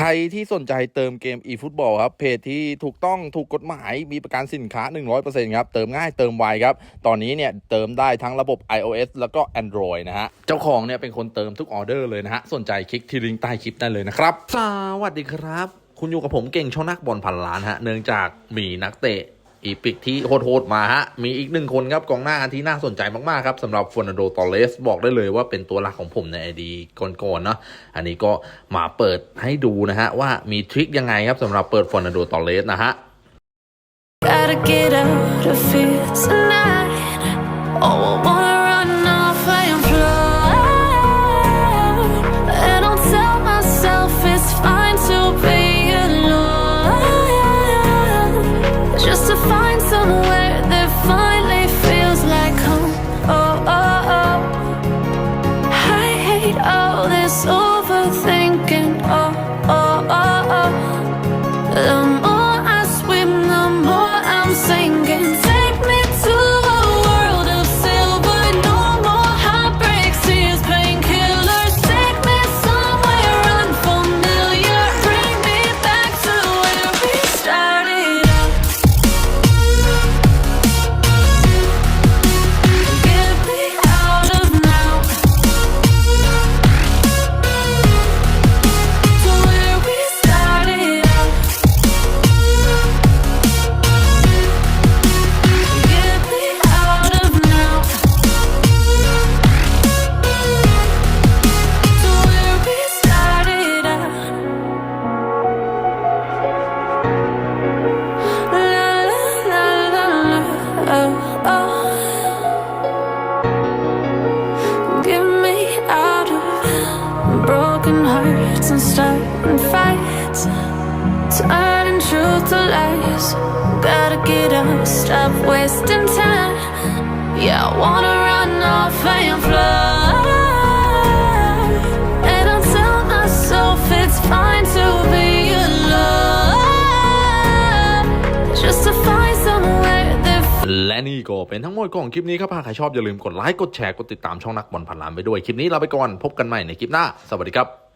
ใครที่สนใจเติมเกม eFootball ครับ เพจที่ถูกต้องถูกกฎหมายมีประกันสินค้า 100%ครับ เติมง่ายเติมไวครับ ตอนนี้เนี่ยเติมได้ทั้งระบบ iOS แล้วก็ Android นะฮะ เจ้าของเนี่ยเป็นคนเติมทุกออเดอร์เลยนะฮะ สนใจคลิกที่ลิงก์ใต้คลิปได้เลยนะครับ สวัสดีครับ คุณอยู่กับผมเก่งช่องนักบอลพันล้านฮะ เนื่องจากมีนักเตะ อีปิกที่โหดๆมาฮะ มีอีกหนึ่งคนครับกองหน้าที่น่าสนใจมากๆครับสำหรับฟอร์นันโดตอเลสบอกได้เลยว่าเป็นตัวหลักของผมในไอดีก่อนๆเนาะอันนี้ก็มาเปิดให้ดูนะฮะ ว่ามีทริคยังไงครับสำหรับเปิดฟอร์นันโดตอเลสนะฮะ Gotta get out of here tonight. Oh, I want So hearts and starting fights. Turning truth to lies. Gotta get up, stop wasting time. Yeah, I wanna run off and fly. And I'll tell myself it's fine to be alone. Just to find somewhere that และนี่ก็เป็นทั้งหมดของคลิปนี้ครับหากใครชอบอย่าลืมกดไลค์ กดแชร์ กดติดตามช่องนักบอลพันล้านไปด้วย คลิปนี้เราไปก่อน พบกันใหม่ในคลิปหน้า สวัสดีครับ